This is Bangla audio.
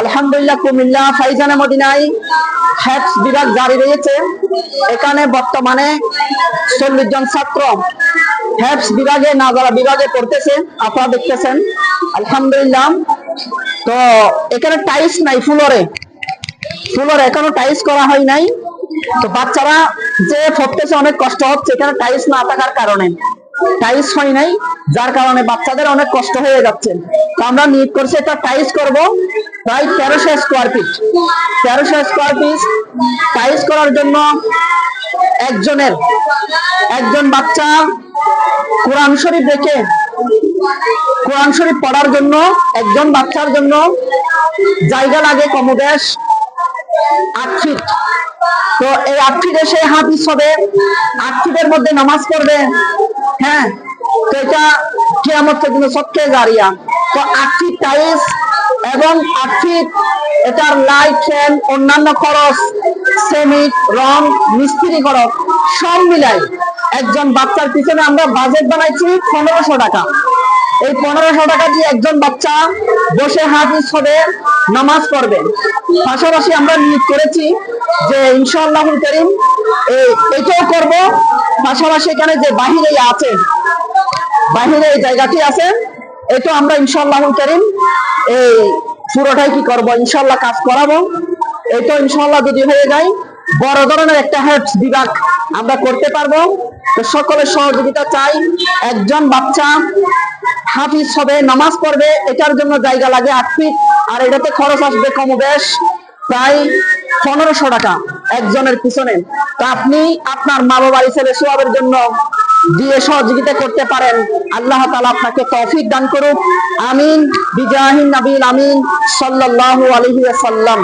আলহামদুলিল্লাহ কুমিল্লা, ফাইজানা, মদিনায় হ্যাপস বিভাগ জারি রয়েছে। এখানে বর্তমানে চল্লিশ জন ছাত্র হ্যাপস বিভাগে, নাজারা বিভাগে পড়তেছে, আপনারা দেখতেছেন। আলহামদুলিল্লাহ। তো এখানে টাইলস নাই ফ্লোরে। ফ্লোরে এখনও টাইলস করা হয় নাই। তো বাচ্চারা যে পড়তেছে অনেক কষ্ট হচ্ছে, এখানে টাইলস না থাকার কারণে। টাইলস হয় নাই, যার কারণে বাচ্চাদের অনেক কষ্ট হয়ে যাচ্ছে। তো আমরা নিয়োগ করছি একটা টাইলস করব। প্রায় তেরোশো স্কোয়ার ফিট তেরোশো স্কোয়ার ফিট টাইলস করার জন্য একজনের, একজন বাচ্চা কোরআন শরীফ দেখে, কোরআন শরীফ পড়ার জন্য, একজন বাচ্চার জন্য জায়গা লাগে কমবেশ আট ফিট তো এই আট ফিটে সে হাফিজ হবে, আট ফিটের মধ্যে নামাজ পড়বে হ্যাঁ? তো এটা কিয়ামত পর্যন্ত সবকে জারিয়া। তো আট ফিট টাইলস এবং আর্থিক এটার লাইট ফ্যান অন্যান্য খরচ সেমিট রং মিস্ত্রি খরচ সব মিলাই একজন বাচ্চার পিছনে আমরা বাজেট বানাইছি পনেরোশো টাকা। এই পনেরোশো টাকা দিয়ে একজন বাচ্চা বসে হাফিজ হবে নামাজ পড়বে। পাশাপাশি আমরা নিয়োগ করেছি যে ইনশাআল্লাহ করিম এটাও করব। পাশাপাশি এখানে যে বাহিরে আছে, বাহিরে এই জায়গাটি আছে এটা আমরা ইনশাল্লাহ করিম, এই পুরোটাই কি করব? ইনশাল্লাহ কাজ করাবো। এটা ইনশাল্লাহ যদি হয়ে যায়, বড় ধরনের একটা হেডস বিভাগ আমরা করতে পারব। তো সকলের সহযোগিতা চাই। একজন বাচ্চা হাফিজ হবে, নামাজ পড়বে, এটার জন্য জায়গা লাগে আট ফিট, আর এটাতে খরচ আসবে কম বেশ প্রায় পনেরোশো টাকা একজনের পিছনে। তো আপনি আপনার মা বাবার ছেলে সোয়াবের জন্য দিয়ে সহযোগিতা করতে পারেন। আল্লাহ তালা আপনাকে তৌফিক দান করুক। আমিন। বিজাহিন নাবিল আমিন। সাল্লাহ আলহিয়া ওয়াসাল্লাম।